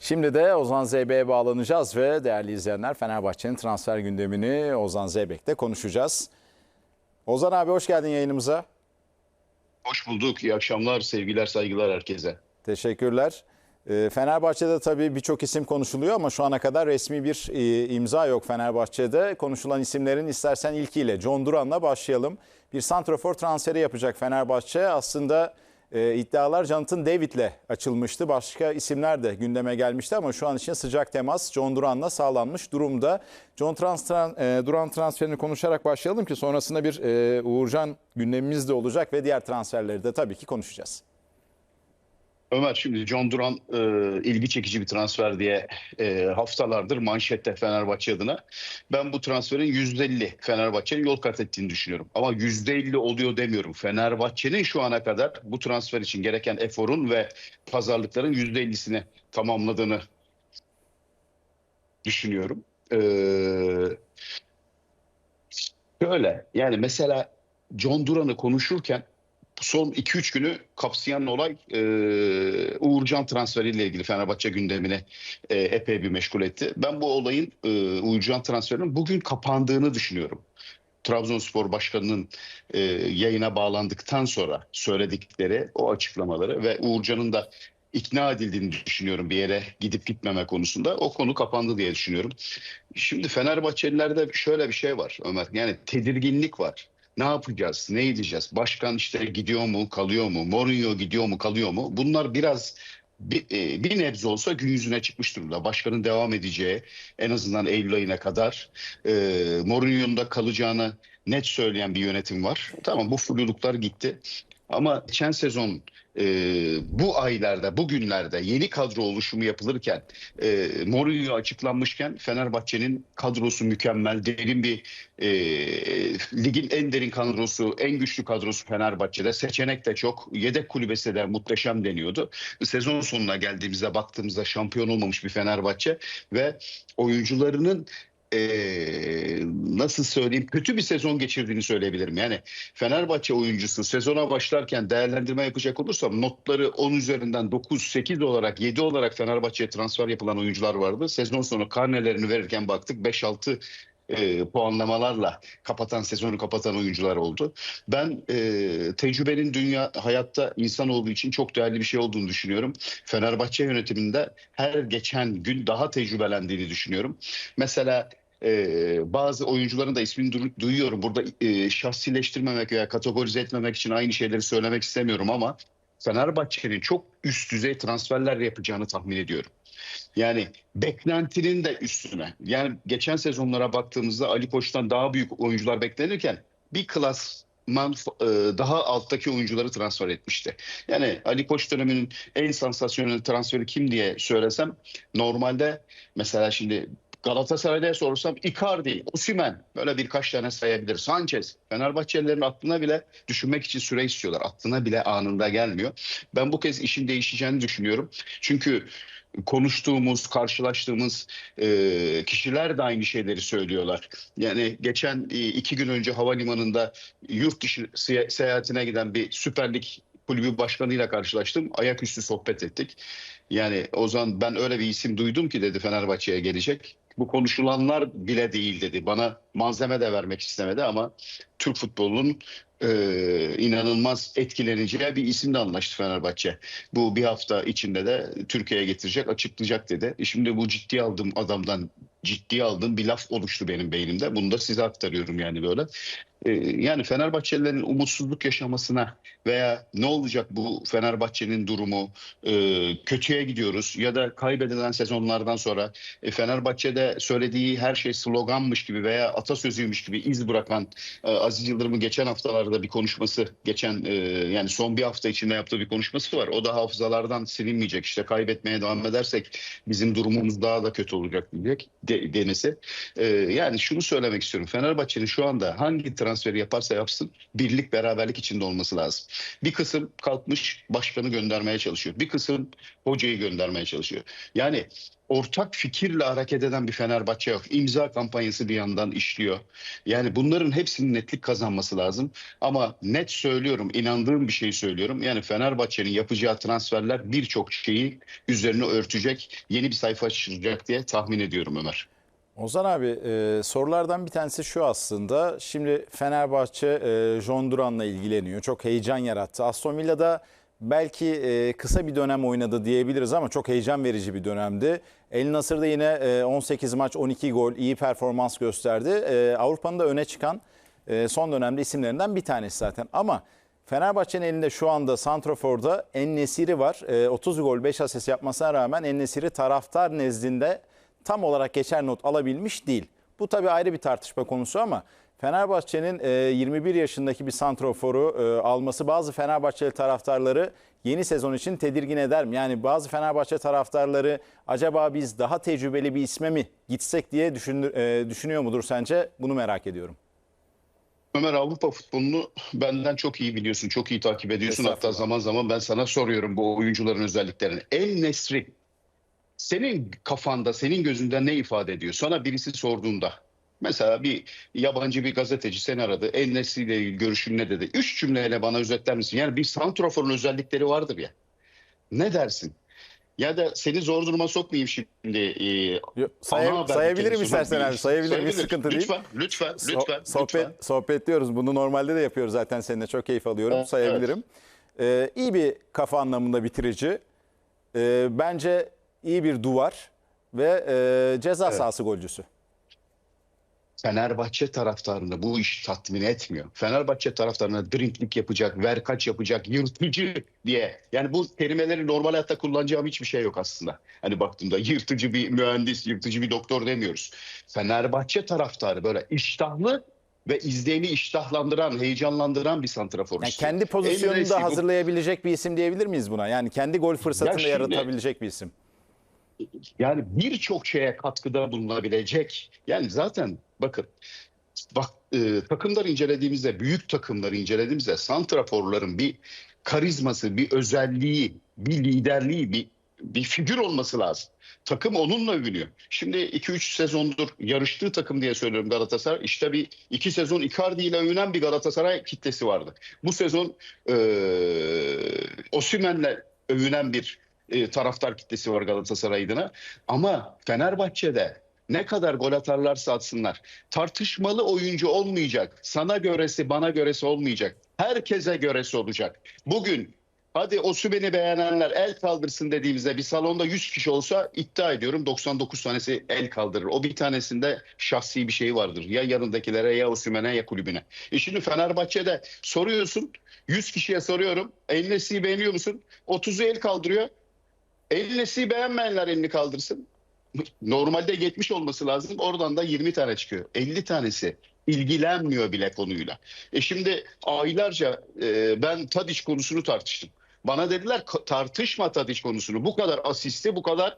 Şimdi de Ozan Zeybek'e bağlanacağız ve değerli izleyenler Fenerbahçe'nin transfer gündemini Ozan Zeybek'le konuşacağız. Ozan abi hoş geldin yayınımıza. Hoş bulduk. İyi akşamlar, sevgiler, saygılar herkese. Teşekkürler. Ee, Fenerbahçe'de tabii birçok isim konuşuluyor ama şu ana kadar resmi bir e, imza yok Fenerbahçe'de. Konuşulan isimlerin istersen ilkiyle John Duran'la başlayalım. Bir santrafor transferi yapacak Fenerbahçe. Aslında e, iddialar Jonathan David'le açılmıştı. Başka isimler de gündeme gelmişti ama şu an için sıcak temas John Duran'la sağlanmış durumda. John Trans, tran- e, Duran transferini konuşarak başlayalım ki sonrasında bir e, Uğurcan gündemimiz de olacak ve diğer transferleri de tabii ki konuşacağız. Ömer şimdi John Duran e, ilgi çekici bir transfer diye e, haftalardır manşette Fenerbahçe adına. Ben bu transferin %50 Fenerbahçe'nin yol kat ettiğini düşünüyorum. Ama %50 oluyor demiyorum. Fenerbahçe'nin şu ana kadar bu transfer için gereken eforun ve pazarlıkların %50'sini tamamladığını düşünüyorum. E, şöyle yani mesela John Duran'ı konuşurken son 2-3 günü kapsayan olay e, Uğurcan transferiyle ilgili Fenerbahçe gündemini e, epey bir meşgul etti. Ben bu olayın e, Uğurcan transferinin bugün kapandığını düşünüyorum. Trabzonspor Başkanı'nın e, yayına bağlandıktan sonra söyledikleri o açıklamaları ve Uğurcan'ın da ikna edildiğini düşünüyorum bir yere gidip gitmeme konusunda. O konu kapandı diye düşünüyorum. Şimdi Fenerbahçelilerde şöyle bir şey var Ömer. Yani tedirginlik var. Ne yapacağız? Ne edeceğiz? Başkan işte gidiyor mu, kalıyor mu? Mourinho gidiyor mu, kalıyor mu? Bunlar biraz bir, e, bir nebze olsa gün yüzüne çıkmış durumda. Başkanın devam edeceği en azından Eylül ayına kadar e, Mourinho'nun da kalacağını net söyleyen bir yönetim var. Tamam bu fluluklar gitti. Ama geçen sezon e, bu aylarda, bugünlerde yeni kadro oluşumu yapılırken e, Mourinho açıklanmışken Fenerbahçe'nin kadrosu mükemmel, derin bir e, ligin en derin kadrosu, en güçlü kadrosu Fenerbahçe'de. Seçenek de çok, yedek kulübesi de muhteşem deniyordu. Sezon sonuna geldiğimizde baktığımızda şampiyon olmamış bir Fenerbahçe ve oyuncularının ee, nasıl söyleyeyim kötü bir sezon geçirdiğini söyleyebilirim. Yani Fenerbahçe oyuncusu sezona başlarken değerlendirme yapacak olursam notları 10 üzerinden 9, 8 olarak 7 olarak Fenerbahçe'ye transfer yapılan oyuncular vardı. Sezon sonu karnelerini verirken baktık 5-6 e, puanlamalarla kapatan sezonu kapatan oyuncular oldu. Ben e, tecrübenin dünya hayatta insanoğlu için çok değerli bir şey olduğunu düşünüyorum. Fenerbahçe yönetiminde her geçen gün daha tecrübelendiğini düşünüyorum. Mesela e, bazı oyuncuların da ismini du- duyuyorum. Burada e, şahsileştirmemek veya kategorize etmemek için aynı şeyleri söylemek istemiyorum ama Fenerbahçe'nin çok üst düzey transferler yapacağını tahmin ediyorum. Yani beklentinin de üstüne. Yani geçen sezonlara baktığımızda Ali Koç'tan daha büyük oyuncular beklenirken bir klasman e, daha alttaki oyuncuları transfer etmişti. Yani Ali Koç döneminin en sansasyonel transferi kim diye söylesem normalde mesela şimdi Galatasaray'da sorsam Icardi, Osimhen böyle birkaç tane sayabilir. Sanchez. Fenerbahçelilerin aklına bile düşünmek için süre istiyorlar. Aklına bile anında gelmiyor. Ben bu kez işin değişeceğini düşünüyorum. Çünkü konuştuğumuz, karşılaştığımız e, kişiler de aynı şeyleri söylüyorlar. Yani geçen e, iki gün önce havalimanında yurt dışı se- seyahatine giden bir Süper Lig kulübü başkanıyla karşılaştım. Ayaküstü sohbet ettik. Yani Ozan ben öyle bir isim duydum ki dedi Fenerbahçe'ye gelecek. Bu konuşulanlar bile değil dedi. Bana malzeme de vermek istemedi ama Türk futbolunun e, inanılmaz etkileneceği bir isimle anlaştı Fenerbahçe. Bu bir hafta içinde de Türkiye'ye getirecek, açıklayacak dedi. E şimdi bu ciddiye aldığım adamdan ciddiye aldığım bir laf oluştu benim beynimde. Bunu da size aktarıyorum yani böyle. E, yani Fenerbahçelilerin umutsuzluk yaşamasına veya ne olacak bu Fenerbahçe'nin durumu e, kötüye gidiyoruz ya da kaybedilen sezonlardan sonra e, Fenerbahçe'de söylediği her şey sloganmış gibi veya atasözüymüş gibi iz bırakan e, Aziz Yıldırım'ın geçen haftalarda bir konuşması geçen yani son bir hafta içinde yaptığı bir konuşması var. O da hafızalardan silinmeyecek. İşte kaybetmeye devam edersek bizim durumumuz daha da kötü olacak diyecek de, denesi. E, yani şunu söylemek istiyorum. Fenerbahçe'nin şu anda hangi transferi yaparsa yapsın birlik beraberlik içinde olması lazım. Bir kısım kalkmış başkanı göndermeye çalışıyor. Bir kısım hocayı göndermeye çalışıyor. Yani ortak fikirle hareket eden bir Fenerbahçe yok. İmza kampanyası bir yandan işliyor. Yani bunların hepsinin netlik kazanması lazım. Ama net söylüyorum, inandığım bir şey söylüyorum. Yani Fenerbahçe'nin yapacağı transferler birçok şeyi üzerine örtecek, yeni bir sayfa açılacak diye tahmin ediyorum Ömer. Ozan abi e, sorulardan bir tanesi şu aslında. Şimdi Fenerbahçe e, John Duran'la ilgileniyor. Çok heyecan yarattı. Aston Villa'da belki e, kısa bir dönem oynadı diyebiliriz ama çok heyecan verici bir dönemdi. El Nasır'da yine e, 18 maç 12 gol iyi performans gösterdi. E, Avrupa'nın da öne çıkan e, son dönemde isimlerinden bir tanesi zaten. Ama Fenerbahçe'nin elinde şu anda Santrofor'da En-Nesiri var. E, 30 gol 5 asist yapmasına rağmen En-Nesiri taraftar nezdinde tam olarak geçer not alabilmiş değil. Bu tabii ayrı bir tartışma konusu ama Fenerbahçe'nin e, 21 yaşındaki bir santroforu e, alması bazı Fenerbahçeli taraftarları yeni sezon için tedirgin eder mi? Yani bazı Fenerbahçe taraftarları acaba biz daha tecrübeli bir isme mi gitsek diye e, düşünüyor mudur sence? Bunu merak ediyorum. Ömer Avrupa futbolunu benden çok iyi biliyorsun, çok iyi takip ediyorsun. Hatta zaman zaman ben sana soruyorum bu oyuncuların özelliklerini. El Nesri senin kafanda, senin gözünde ne ifade ediyor? Sana birisi sorduğunda mesela bir yabancı bir gazeteci seni aradı. İle ilgili görüşün ne dedi? Üç cümleyle bana özetler misin? Yani bir santroforun özellikleri vardır ya. Ne dersin? Ya da seni zor duruma sokmayayım şimdi. Ee, haber sayabilirim istersen abi. Sayabilirim. Sayabilir. sıkıntı değil. Lütfen, lütfen, lütfen. sohbet, lütfen. sohbet diyoruz. Bunu normalde de yapıyoruz zaten seninle. Çok keyif alıyorum. Evet. Sayabilirim. Ee, iyi bir kafa anlamında bitirici. Ee, bence iyi bir duvar ve e, ceza Evet. sahası golcüsü. Fenerbahçe taraftarını bu iş tatmin etmiyor. Fenerbahçe taraftarına drinklik yapacak, verkaç yapacak, yırtıcı diye. Yani bu kelimeleri normal hayatta kullanacağım hiçbir şey yok aslında. Hani baktığımda yırtıcı bir mühendis, yırtıcı bir doktor demiyoruz. Fenerbahçe taraftarı böyle iştahlı ve izleyeni iştahlandıran, heyecanlandıran bir santrafor Yani kendi pozisyonunu da hazırlayabilecek bir isim diyebilir miyiz buna? Yani kendi gol fırsatını da şimdi- yaratabilecek bir isim. Yani birçok şeye katkıda bulunabilecek. Yani zaten bakın bak e, takımları incelediğimizde büyük takımları incelediğimizde santraforların bir karizması, bir özelliği, bir liderliği, bir bir figür olması lazım. Takım onunla övünüyor. Şimdi 2-3 sezondur yarıştığı takım diye söylüyorum Galatasaray. İşte bir iki sezon Icardi ile övünen bir Galatasaray kitlesi vardı. Bu sezon e, Osimhen'le övünen bir e, taraftar kitlesi var Galatasaray adına. Ama Fenerbahçe'de ne kadar gol atarlarsa atsınlar. Tartışmalı oyuncu olmayacak. Sana göresi bana göresi olmayacak. Herkese göresi olacak. Bugün hadi Osimhen'i beğenenler el kaldırsın dediğimizde bir salonda 100 kişi olsa iddia ediyorum 99 tanesi el kaldırır. O bir tanesinde şahsi bir şey vardır. Ya yanındakilere ya Osimhen'e ya kulübüne. E şimdi Fenerbahçe'de soruyorsun 100 kişiye soruyorum. El Nesli'yi beğeniyor musun? 30'u el kaldırıyor. El Nesli'yi beğenmeyenler elini kaldırsın. Normalde 70 olması lazım. Oradan da 20 tane çıkıyor. 50 tanesi ilgilenmiyor bile konuyla. E şimdi aylarca e, ben Tadiç konusunu tartıştım. Bana dediler "Ka- tartışma Tadiç konusunu. Bu kadar asisti, bu kadar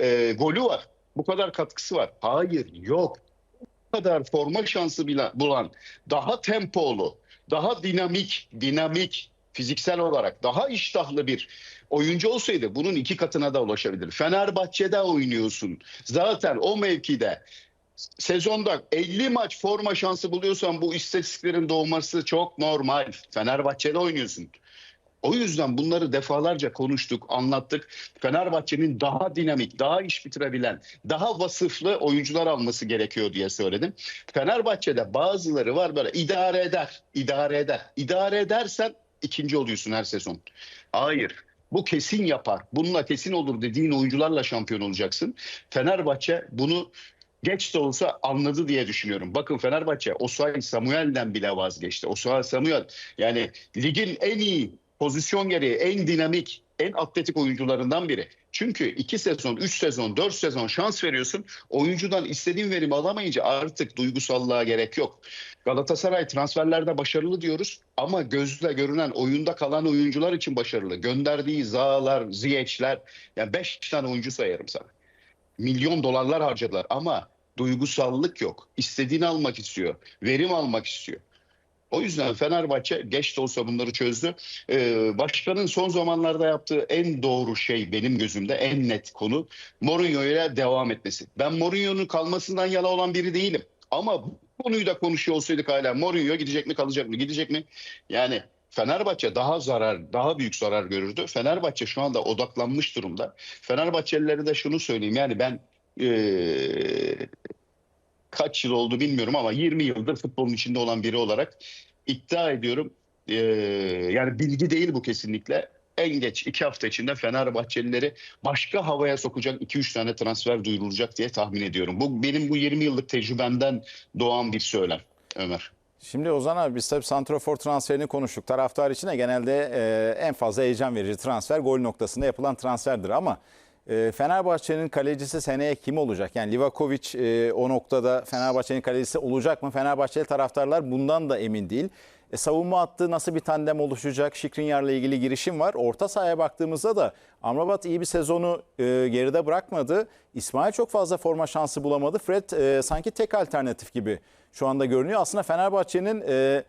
e, golü var. Bu kadar katkısı var. Hayır, yok. Bu kadar forma şansı bulan, daha tempolu, daha dinamik, dinamik fiziksel olarak daha iştahlı bir oyuncu olsaydı bunun iki katına da ulaşabilir. Fenerbahçe'de oynuyorsun. Zaten o mevkide sezonda 50 maç forma şansı buluyorsan bu istatistiklerin doğması çok normal. Fenerbahçe'de oynuyorsun. O yüzden bunları defalarca konuştuk, anlattık. Fenerbahçe'nin daha dinamik, daha iş bitirebilen, daha vasıflı oyuncular alması gerekiyor diye söyledim. Fenerbahçe'de bazıları var böyle idare eder, idare eder. İdare edersen ikinci oluyorsun her sezon. Hayır. Bu kesin yapar. Bununla kesin olur dediğin oyuncularla şampiyon olacaksın. Fenerbahçe bunu geç de olsa anladı diye düşünüyorum. Bakın Fenerbahçe Osay Samuel'den bile vazgeçti. Osay Samuel yani ligin en iyi pozisyon gereği en dinamik, en atletik oyuncularından biri. Çünkü iki sezon, üç sezon, dört sezon şans veriyorsun. Oyuncudan istediğin verimi alamayınca artık duygusallığa gerek yok. Galatasaray transferlerde başarılı diyoruz ama gözle görünen oyunda kalan oyuncular için başarılı. Gönderdiği Zahalar, Ziyeçler yani beş tane oyuncu sayarım sana. Milyon dolarlar harcadılar ama duygusallık yok. İstediğini almak istiyor. Verim almak istiyor. O yüzden Fenerbahçe geç de olsa bunları çözdü. Ee, başkanın son zamanlarda yaptığı en doğru şey benim gözümde en net konu Mourinho ile devam etmesi. Ben Mourinho'nun kalmasından yana olan biri değilim. Ama bu konuyu da konuşuyor olsaydık hala Mourinho gidecek mi kalacak mı gidecek mi? Yani Fenerbahçe daha zarar, daha büyük zarar görürdü. Fenerbahçe şu anda odaklanmış durumda. Fenerbahçelilere de şunu söyleyeyim. Yani ben ee, kaç yıl oldu bilmiyorum ama 20 yıldır futbolun içinde olan biri olarak iddia ediyorum. ee, yani bilgi değil bu kesinlikle. En geç iki hafta içinde Fenerbahçelileri başka havaya sokacak 2-3 tane transfer duyurulacak diye tahmin ediyorum. Bu benim bu 20 yıllık tecrübemden doğan bir söylem Ömer. Şimdi Ozan abi biz tabii Santrofor transferini konuştuk. Taraftar için de genelde e, en fazla heyecan verici transfer gol noktasında yapılan transferdir ama e, Fenerbahçe'nin kalecisi seneye kim olacak? Yani Livakovic e, o noktada Fenerbahçe'nin kalecisi olacak mı? Fenerbahçeli taraftarlar bundan da emin değil. E, savunma hattı nasıl bir tandem oluşacak? Şikrinyar'la ilgili girişim var. Orta sahaya baktığımızda da Amrabat iyi bir sezonu e, geride bırakmadı. İsmail çok fazla forma şansı bulamadı. Fred e, sanki tek alternatif gibi şu anda görünüyor. Aslında Fenerbahçe'nin e,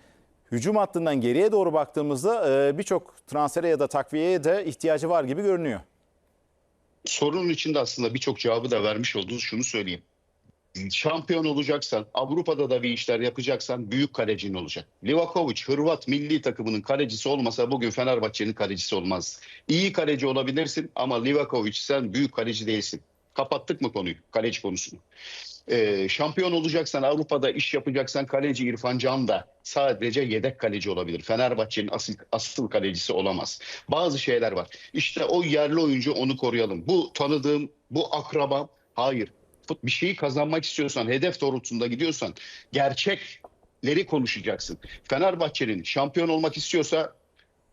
hücum hattından geriye doğru baktığımızda e, birçok transfere ya da takviyeye de ihtiyacı var gibi görünüyor. Sorunun içinde aslında birçok cevabı da vermiş oldunuz. Şunu söyleyeyim. Şampiyon olacaksan, Avrupa'da da bir işler yapacaksan büyük kalecin olacak. Livakovic, Hırvat milli takımının kalecisi olmasa bugün Fenerbahçe'nin kalecisi olmaz. İyi kaleci olabilirsin ama Livakovic sen büyük kaleci değilsin. Kapattık mı konuyu, kaleci konusunu? Ee, şampiyon olacaksan, Avrupa'da iş yapacaksan kaleci İrfan Can da sadece yedek kaleci olabilir. Fenerbahçe'nin asıl, asıl kalecisi olamaz. Bazı şeyler var. İşte o yerli oyuncu onu koruyalım. Bu tanıdığım, bu akrabam, hayır bir şeyi kazanmak istiyorsan, hedef doğrultusunda gidiyorsan gerçekleri konuşacaksın. Fenerbahçe'nin şampiyon olmak istiyorsa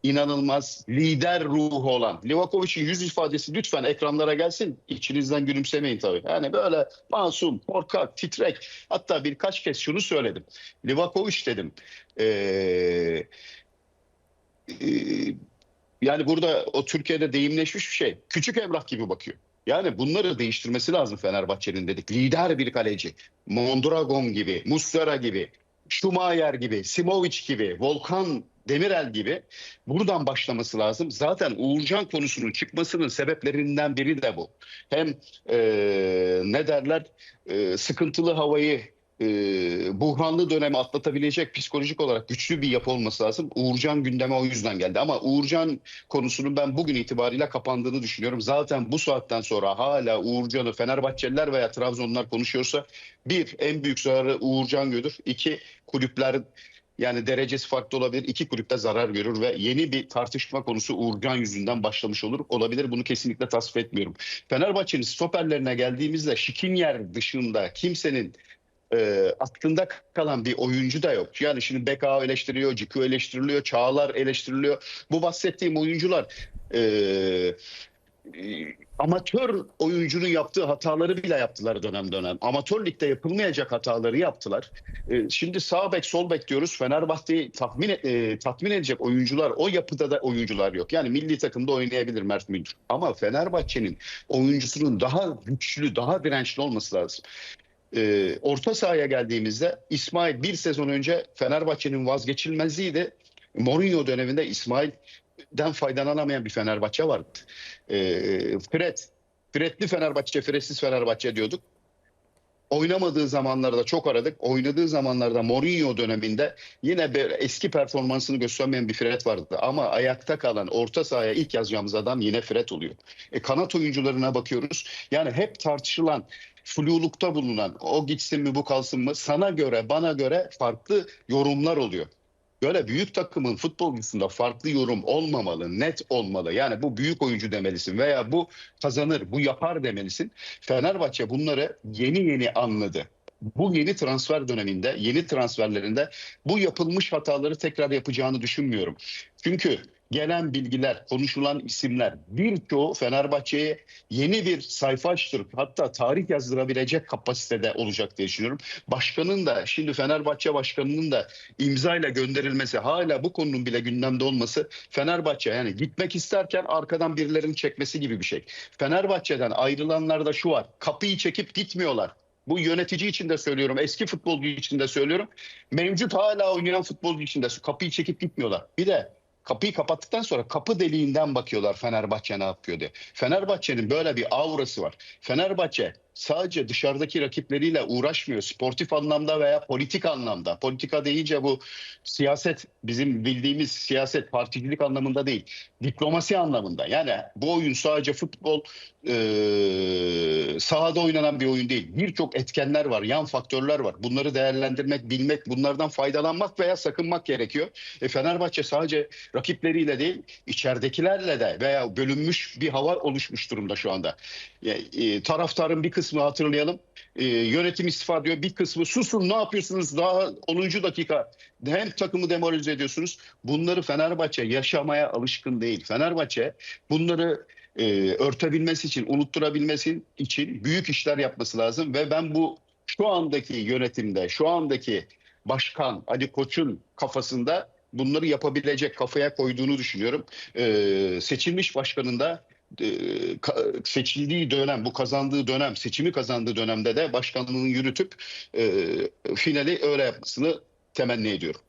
inanılmaz lider ruhu olan Livakovic'in yüz ifadesi lütfen ekranlara gelsin. İçinizden gülümsemeyin tabii. Yani böyle masum, korkak, titrek. Hatta birkaç kez şunu söyledim. Livakovic dedim. Ee, e, yani burada o Türkiye'de deyimleşmiş bir şey. Küçük emrah gibi bakıyor. Yani bunları değiştirmesi lazım Fenerbahçe'nin dedik. Lider bir kaleci. Mondragon gibi, Muslera gibi, Schumacher gibi, Simovic gibi, Volkan Demirel gibi buradan başlaması lazım. Zaten Uğurcan konusunun çıkmasının sebeplerinden biri de bu. Hem e, ne derler e, sıkıntılı havayı e, buhranlı dönemi atlatabilecek psikolojik olarak güçlü bir yapı olması lazım. Uğurcan gündeme o yüzden geldi. Ama Uğurcan konusunun ben bugün itibariyle kapandığını düşünüyorum. Zaten bu saatten sonra hala Uğurcan'ı Fenerbahçeliler veya Trabzonlar konuşuyorsa bir en büyük zararı Uğurcan görür. İki kulüpler yani derecesi farklı olabilir. İki kulüpte zarar görür ve yeni bir tartışma konusu Uğurcan yüzünden başlamış olur. Olabilir bunu kesinlikle tasvip etmiyorum. Fenerbahçe'nin stoperlerine geldiğimizde Şikinyer dışında kimsenin e, aklında kalan bir oyuncu da yok. Yani şimdi Beka eleştiriliyor, Ciku eleştiriliyor, Çağlar eleştiriliyor. Bu bahsettiğim oyuncular e, e, amatör oyuncunun yaptığı hataları bile yaptılar dönem dönem. Amatör ligde yapılmayacak hataları yaptılar. E, şimdi sağ bek sol bek diyoruz. Fenerbahçe'yi tatmin, e, tatmin edecek oyuncular o yapıda da oyuncular yok. Yani milli takımda oynayabilir Mert Müldür. Ama Fenerbahçe'nin oyuncusunun daha güçlü, daha dirençli olması lazım. E, orta sahaya geldiğimizde İsmail bir sezon önce Fenerbahçe'nin vazgeçilmezliğiydi. Mourinho döneminde İsmail'den faydalanamayan bir Fenerbahçe vardı. E, Fred, Fredli Fenerbahçe, Fredsiz Fenerbahçe diyorduk. Oynamadığı zamanlarda çok aradık. Oynadığı zamanlarda Mourinho döneminde yine eski performansını göstermeyen bir Fred vardı. Ama ayakta kalan orta sahaya ilk yazacağımız adam yine Fred oluyor. E, kanat oyuncularına bakıyoruz. Yani hep tartışılan flulukta bulunan o gitsin mi bu kalsın mı sana göre bana göre farklı yorumlar oluyor. Böyle büyük takımın futbolcusunda farklı yorum olmamalı, net olmalı. Yani bu büyük oyuncu demelisin veya bu kazanır, bu yapar demelisin. Fenerbahçe bunları yeni yeni anladı. Bu yeni transfer döneminde, yeni transferlerinde bu yapılmış hataları tekrar yapacağını düşünmüyorum. Çünkü gelen bilgiler, konuşulan isimler birçoğu Fenerbahçe'ye yeni bir sayfa açtırıp hatta tarih yazdırabilecek kapasitede olacak diye düşünüyorum. Başkanın da şimdi Fenerbahçe başkanının da imzayla gönderilmesi hala bu konunun bile gündemde olması Fenerbahçe yani gitmek isterken arkadan birilerinin çekmesi gibi bir şey. Fenerbahçe'den ayrılanlarda şu var kapıyı çekip gitmiyorlar. Bu yönetici için de söylüyorum, eski futbolcu için de söylüyorum. Mevcut hala oynayan futbolcu için de kapıyı çekip gitmiyorlar. Bir de kapıyı kapattıktan sonra kapı deliğinden bakıyorlar Fenerbahçe ne yapıyor diye. Fenerbahçe'nin böyle bir aurası var. Fenerbahçe sadece dışarıdaki rakipleriyle uğraşmıyor. Sportif anlamda veya politik anlamda. Politika deyince bu siyaset bizim bildiğimiz siyaset particilik anlamında değil. Diplomasi anlamında. Yani bu oyun sadece futbol e, sahada oynanan bir oyun değil. Birçok etkenler var, yan faktörler var. Bunları değerlendirmek, bilmek, bunlardan faydalanmak veya sakınmak gerekiyor. E, Fenerbahçe sadece rakipleriyle değil, içeridekilerle de veya bölünmüş bir hava oluşmuş durumda şu anda. E, e, taraftarın bir kısmı hatırlayalım. E, yönetim istifa diyor. Bir kısmı susun ne yapıyorsunuz daha 10. dakika hem takımı demoralize ediyorsunuz. Bunları Fenerbahçe yaşamaya alışkın değil. Fenerbahçe bunları e, örtebilmesi için, unutturabilmesi için büyük işler yapması lazım ve ben bu şu andaki yönetimde, şu andaki başkan Ali Koç'un kafasında bunları yapabilecek kafaya koyduğunu düşünüyorum. E, seçilmiş başkanın da seçildiği dönem, bu kazandığı dönem, seçimi kazandığı dönemde de başkanlığını yürütüp e, finali öyle yapmasını temenni ediyorum.